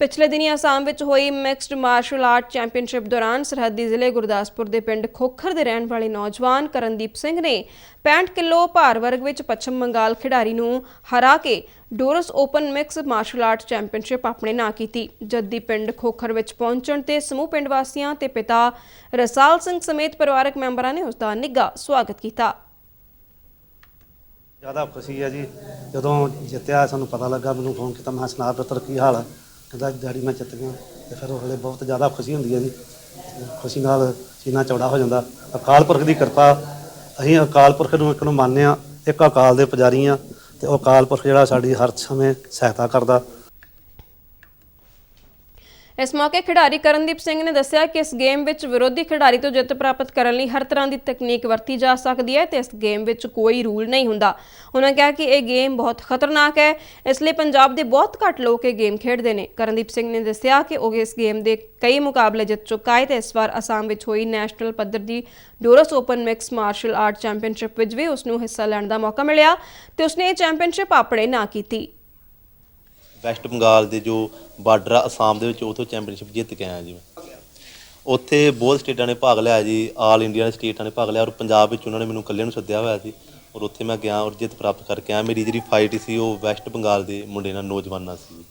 ਪਿਛਲੇ ਦਿਨੀ ਅਸਾਮ ਵਿੱਚ ਹੋਈ ਮਿਕਸਡ ਮਾਰਸ਼ਲ ਆਰਟ ਚੈਂਪੀਅਨਸ਼ਿਪ ਦੌਰਾਨ ਸਰਹੱਦੀ ਜ਼ਿਲ੍ਹੇ ਗੁਰਦਾਸਪੁਰ ਦੇ ਪਿੰਡ ਖੋਖਰ ਦੇ ਰਹਿਣ ਵਾਲੇ ਨੌਜਵਾਨ ਕਰਨਦੀਪ ਸਿੰਘ ਨੇ 65 ਕਿਲੋ ਭਾਰ ਵਰਗ ਵਿੱਚ ਪੱਛਮ ਬੰਗਾਲ ਖਿਡਾਰੀ ਨੂੰ ਹਰਾ ਕੇ doors open mix martial art championship ਆਪਣੇ ਨਾਂ ਕੀਤੀ। ਜੱਦੀ ਪਿੰਡ ਖੋਖਰ ਵਿੱਚ ਪਹੁੰਚਣ ਤੇ ਸਮੂਹ ਪਿੰਡ ਵਾਸੀਆਂ ਤੇ ਪਿਤਾ ਰਸਾਲ ਸਿੰਘ ਸਮੇਤ ਪਰਿਵਾਰਕ ਮੈਂਬਰਾਂ ਨੇ ਉਸ ਦਾ ਨਿੱਘਾ ਸਵਾਗਤ ਕੀਤਾ। ਜ਼ਿਆਦਾ ਖੁਸ਼ੀ ਹੈ ਜੀ। ਜਦੋਂ ਜਿੱਤਿਆ ਸਾਨੂੰ ਪਤਾ ਲੱਗਾ, ਮੈਨੂੰ ਫੋਨ ਕੀਤਾ, ਮੈਂ ਕਿਹਾ ਪੁੱਤਰ, ਕੀ ਹਾਲ ਹੈ? ਕਹਿੰਦਾ ਡੈਡੀ ਮੈਂ ਜਿੱਤ ਗਿਆ। ਤੇ ਫਿਰ ਉਹ ਵੇਲੇ ਬਹੁਤ ਜ਼ਿਆਦਾ ਖੁਸ਼ੀ ਹੁੰਦੀ ਹੈ ਜੀ। ਖੁਸ਼ੀ ਨਾਲ ਸੀਨਾ ਚੌੜਾ ਹੋ ਜਾਂਦਾ। ਅਕਾਲ ਪੁਰਖ ਦੀ ਕਿਰਪਾ, ਅਸੀਂ ਅਕਾਲ ਪੁਰਖ ਨੂੰ ਇੱਕ ਨੂੰ ਮੰਨਦੇ ਹਾਂ, ਇੱਕ ਅਕਾਲ ਦੇ ਪੁਜਾਰੀ ਹਾਂ। ਤੇ ਉਹ ਅਕਾਲ ਪੁਰਖ ਜਿਹੜਾ ਸਾਡੀ ਹਰ ਸਮੇਂ ਸਹਾਇਤਾ ਕਰਦਾ। ਇਸ ਮੌਕੇ ਖਿਡਾਰੀ ਕਰਨਦੀਪ ਸਿੰਘ ਨੇ ਦੱਸਿਆ ਕਿ ਇਸ ਗੇਮ ਵਿੱਚ ਵਿਰੋਧੀ ਖਿਡਾਰੀ ਤੋਂ ਜਿੱਤ ਪ੍ਰਾਪਤ ਕਰਨ ਲਈ ਹਰ ਤਰ੍ਹਾਂ ਦੀ ਤਕਨੀਕ ਵਰਤੀ ਜਾ ਸਕਦੀ ਹੈ ਤੇ ਇਸ ਗੇਮ ਵਿੱਚ ਕੋਈ ਰੂਲ ਨਹੀਂ ਹੁੰਦਾ। ਉਹਨਾਂ ਕਿਹਾ ਕਿ ਇਹ ਗੇਮ ਬਹੁਤ ਖਤਰਨਾਕ ਹੈ, ਇਸ ਲਈ ਪੰਜਾਬ ਦੇ ਬਹੁਤ ਘੱਟ ਲੋਕ ਇਹ ਗੇਮ ਖੇਡਦੇ ਨੇ। ਕਰਨਦੀਪ ਸਿੰਘ ਨੇ ਦੱਸਿਆ ਕਿ ਉਹ ਇਸ ਗੇਮ ਦੇ ਕਈ ਮੁਕਾਬਲੇ ਜਿੱਤ ਚੁੱਕਾ ਹੈ ਤੇ ਇਸ ਵਾਰ ਅਸਾਮ ਵਿੱਚ ਹੋਈ ਨੈਸ਼ਨਲ ਪੱਧਰ ਦੀ doors open mix martial art championship ਵਿੱਚ ਵੀ ਉਸ ਨੂੰ ਹਿੱਸਾ ਲੈਣ ਦਾ ਮੌਕਾ ਮਿਲਿਆ ਤੇ ਉਸਨੇ ਇਹ ਚੈਂਪੀਅਨਸ਼ਿਪ ਆਪਣੇ ਨਾਂ ਕੀਤੀ। ਵੈਸਟ ਬੰਗਾਲ ਦੇ ਜੋ ਬਾਰਡਰ ਆ ਅਸਾਮ ਦੇ ਵਿੱਚ, ਉਥੋਂ ਚੈਂਪੀਅਨਸ਼ਿਪ ਜਿੱਤ ਕੇ ਆਇਆ ਜੀ ਮੈਂ। ਉੱਥੇ ਬਹੁਤ ਸਟੇਟਾਂ ਨੇ ਭਾਗ ਲਿਆ ਜੀ ਆਲ ਇੰਡੀਆ ਦੇ ਸਟੇਟਾਂ ਨੇ ਭਾਗ ਲਿਆ ਔਰ ਪੰਜਾਬ ਵਿੱਚ ਉਹਨਾਂ ਨੇ ਮੈਨੂੰ ਇਕੱਲੇ ਨੂੰ ਸੱਦਿਆ ਹੋਇਆ ਸੀ ਔਰ ਉੱਥੇ ਮੈਂ ਗਿਆ ਔਰ ਜਿੱਤ ਪ੍ਰਾਪਤ ਕਰਕੇ ਆਇਆ। ਮੇਰੀ ਜਿਹੜੀ ਫਾਈਟ ਸੀ ਉਹ ਵੈਸਟ ਬੰਗਾਲ ਦੇ ਮੁੰਡੇ ਨਾਲ, ਨੌਜਵਾਨਾਂ ਸੀ।